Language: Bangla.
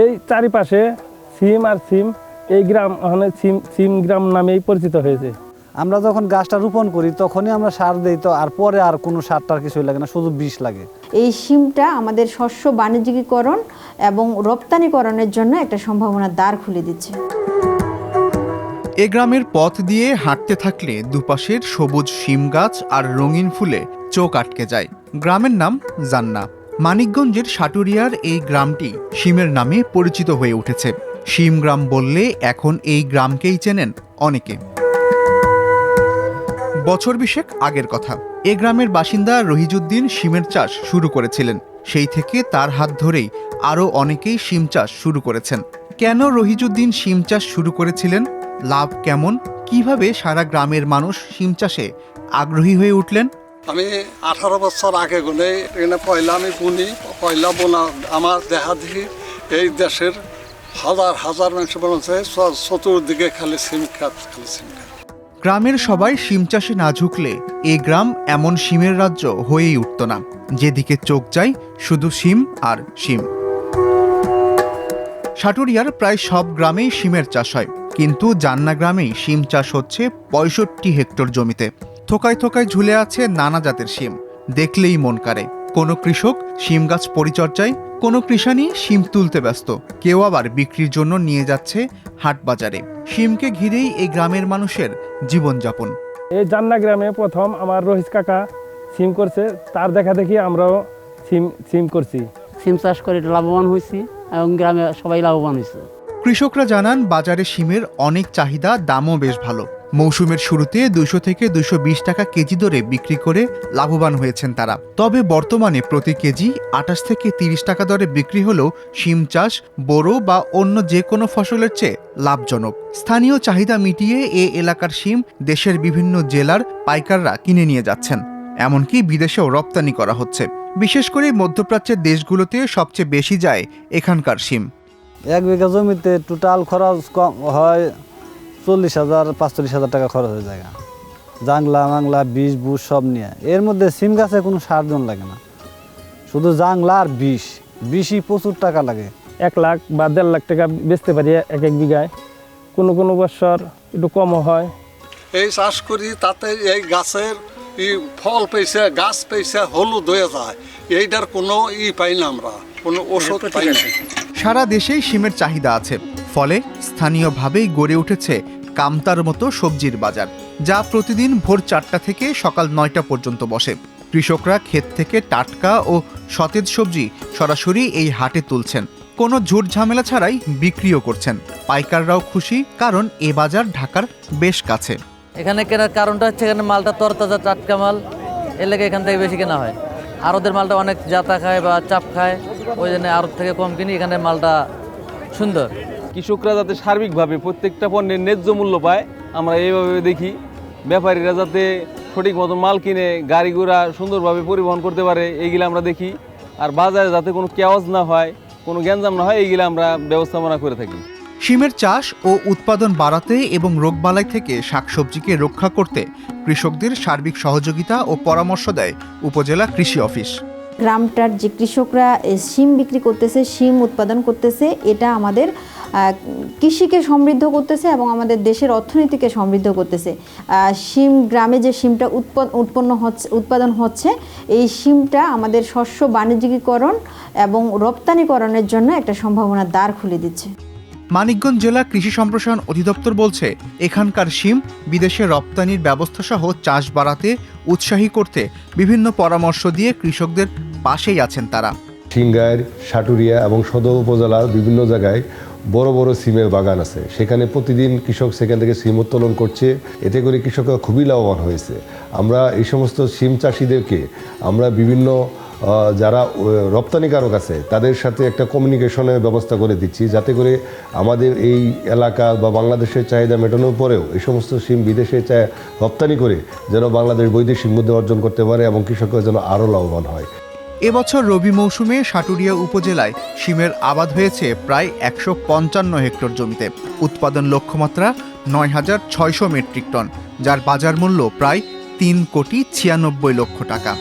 এই চারিপাশে সিম আর সিম এই গ্রাম ওখানে সিম সিম গ্রাম নামেই পরিচিত হয়েছে। আমরা যখন গাছটা রোপণ করি তখনই আমরা সার দিই তো আর পরে আর কোনো সারটার কিছুই লাগে না শুধু বিষ লাগে। এই সিমটা আমাদের শস্য বাণিজ্যিকীকরণ এবং রপ্তানিকরণের জন্য একটা সম্ভাবনার দ্বার খুলে দিচ্ছে। এ গ্রামের পথ দিয়ে হাঁটতে থাকলে দুপাশের সবুজ শিম গাছ আর রঙিন ফুলে চোখ আটকে যায়। গ্রামের নাম জান্না মানিকগঞ্জের সাটুরিয়ার এই গ্রামটি শিমের নামে পরিচিত হয়ে উঠেছে। শিম গ্রাম বললে এখন এই গ্রামকেই চেনেন অনেকে। বছর বিশেক আগের কথা। এ গ্রামের বাসিন্দা রহিজুদ্দিন শিমের চাষ শুরু করেছিলেন। সেই থেকে তার হাত ধরেই আরও অনেকেই শিম চাষ শুরু করেছেন। কেন রহিজুদ্দিন শিম চাষ শুরু করেছিলেন? লাভ কেমন? কীভাবে সারা গ্রামের মানুষ শিম চাষে আগ্রহী হয়ে উঠলেন? আমি আঠারো বছর আগে গুনে এখানে পয়লা আমি বুনি পয়লা বোনা, আমার দেখা দেখি এই দেশের হাজার হাজার মানুষ বলছে চতুর্দিকে খালি সিম খাত খালি সিম খাত গ্রামের সবাই শিম চাষে না ঝুঁকলে এ গ্রাম এমন শিমের রাজ্য হয়েই উঠত না। যেদিকে চোখ যায়, শুধু শিম আর শিম সাটুরিয়ার প্রায় সব গ্রামেই শিমের চাষ হয়, কিন্তু জান্না গ্রামেই শিম চাষ হচ্ছে পঁয়ষট্টি হেক্টর জমিতে। থোকায় থোকায় ঝুলে আছে নানা জাতের শিম। দেখলেই মন কাড়ে। কোনো কৃষক শিম গাছ পরিচর্যায় কোনো কৃষানি শিম তুলতে ব্যস্ত। কেউ আবার বিক্রির জন্য নিয়ে যাচ্ছে হাট বাজারে। শিমকে ঘিরেই এই গ্রামের মানুষের জীবনযাপন। এই জান্না গ্রামে প্রথম আমার রহিস কাকা সিম করছে। তার দেখা দেখি আমরাও সিম সিম করছি। সিম চাষ করে লাভবান হয়েছি এবং গ্রামে সবাই লাভবান হয়েছে। কৃষকরা জানান বাজারে শিমের অনেক চাহিদা দামও বেশ ভালো। মৌসুমের শুরুতে দুশো থেকে দুশো টাকা কেজি দরে বিক্রি করে লাভবান হয়েছেন তারা। তবে বর্তমানে প্রতি কেজি আঠাশ থেকে তিরিশ টাকা দরে বিক্রি হলেও শিম চাষ, বোরো বা অন্য যে কোনো ফসলের চেয়ে লাভজনক। স্থানীয় চাহিদা মিটিয়ে এ এলাকার শিম দেশের বিভিন্ন জেলার পাইকাররা কিনে নিয়ে যাচ্ছেন। এমনকি বিদেশেও রপ্তানি করা হচ্ছে। বিশেষ করে মধ্যপ্রাচ্যের দেশগুলোতে সবচেয়ে বেশি যায় এখানকার শিম। এক বিঘা জমিতে টোটাল খরচ কম হয় চল্লিশ হাজার পাঁচচল্লিশ হাজার টাকা খরচ হয়ে যায় জাংলা মাংলা বিষ বুস সব নিয়ে। এর মধ্যে সিম গাছে কোনো সার জন লাগে না। শুধু জাংলা আর বিষ। বিষই প্রচুর টাকা লাগে। এক লাখ বা দেড় লাখ টাকা বেচতে পারি এক এক বিঘায়। কোনো কোনো বছর একটু কমও হয়। এই চাষ করি তাতে এই গাছের ই ফল পেয়েছে গাছ পেয়েছে হলুদ হয়ে যায়। এইটার কোনো ই পাই না আমরা। কোনো ওষুধ পাই না। সারা দেশেই সিমের চাহিদা আছে। ফলে স্থানীয়ভাবেই গড়ে উঠেছে কামতার মতো সবজির বাজার, যা প্রতিদিন ভোর চারটা থেকে সকাল নয়টা পর্যন্ত বসে। কৃষকরা ক্ষেত থেকে টাটকা ও সতেজ সবজি সরাসরি এই হাটে তুলছেন। কোনো ঝুট ঝামেলা ছাড়াই বিক্রিও করছেন। পাইকাররাও খুশি, কারণ এ বাজার ঢাকার বেশ কাছে। এখানে কেনার কারণটা হচ্ছে এখানে মালটা তরতাজা টাটকা মাল লেগে এখান থেকে বেশি কেনা হয়। আর ওদের মালটা অনেক জাতা খায় বা চাপ খায়, ওই জন্য আর থেকে কম কিনি এখানে মালটা সুন্দর। কৃষকরা যাতে সার্বিকভাবে প্রত্যেকটা পণ্যের ন্যায্য মূল্য পায় আমরা এইভাবে দেখি। ব্যাপারীরা যাতে সঠিক মতো মাল কিনে গাড়ি ঘোড়া সুন্দরভাবে পরিবহন করতে পারে এইগুলো আমরা দেখি। আর বাজারে যাতে কোনো কেওয়াজ না হয় কোনো গ্যাঞ্জাম না হয় এইগুলো আমরা ব্যবস্থাপনা করে থাকি। শিমের চাষ ও উৎপাদন বাড়াতে এবং রোগবালাই থেকে শাকসবজিকে রক্ষা করতে কৃষকদের সার্বিক সহযোগিতা ও পরামর্শ দেয় উপজেলা কৃষি অফিস। গ্রামটার যে কৃষকরা শিম বিক্রি করতেছে শিম উৎপাদন করতেছে এটা আমাদের কৃষিকে সমৃদ্ধ করতেছে এবং আমাদের দেশের অর্থনীতিকে সমৃদ্ধ করতেছে। শিম গ্রামে যে শিমটা উৎপন্ন উৎপন্ন হচ্ছে উৎপাদন হচ্ছে এই শিমটা আমাদের শস্য বাণিজ্যিকীকরণ এবং রপ্তানিকরণের জন্য একটা সম্ভাবনার দ্বার খুলে দিচ্ছে। মানিকগঞ্জ জেলা কৃষি সম্প্রসারণ অধিদপ্তর বলছে এখানকার শিম বিদেশে রপ্তানির ব্যবস্থা সহ চাষ বাড়াতে উৎসাহী করতে বিভিন্ন পরামর্শ দিয়ে কৃষকদের পাশেই আছেন তারা। সিংগাইর সাটুরিয়া এবং সদর উপজেলার বিভিন্ন জায়গায় বড় বড় সিমের বাগান আছে। সেখানে প্রতিদিন কৃষক সেখান থেকে সিম উত্তোলন করছে। এতে করে কৃষকরা খুবই লাভবান হয়েছে। আমরা এই সমস্ত সিম চাষিদেরকে আমরা বিভিন্ন যারা রপ্তানিকারক আছে, তাদের সাথে একটা কমিউনিকেশনের ব্যবস্থা করে দিচ্ছি। যাতে করে আমাদের এই এলাকা বা বাংলাদেশের চাহিদা মেটানোর পরেও এই সমস্ত সিম বিদেশে রপ্তানি করে যেন বাংলাদেশ বৈদেশিক মুদ্রা অর্জন করতে পারে এবং কৃষকরা যেন আরও লাভবান হয়। এবছর রবি মৌসুমে সাটুরিয়া উপজেলায় শিমের আবাদ হয়েছে প্রায় একশো পঞ্চান্ন হেক্টর জমিতে। উৎপাদন লক্ষ্যমাত্রা নয় হাজার ছয়শো মেট্রিক টন, যার বাজার মূল্য প্রায় তিন কোটি ছিয়ানব্বই লক্ষ টাকা।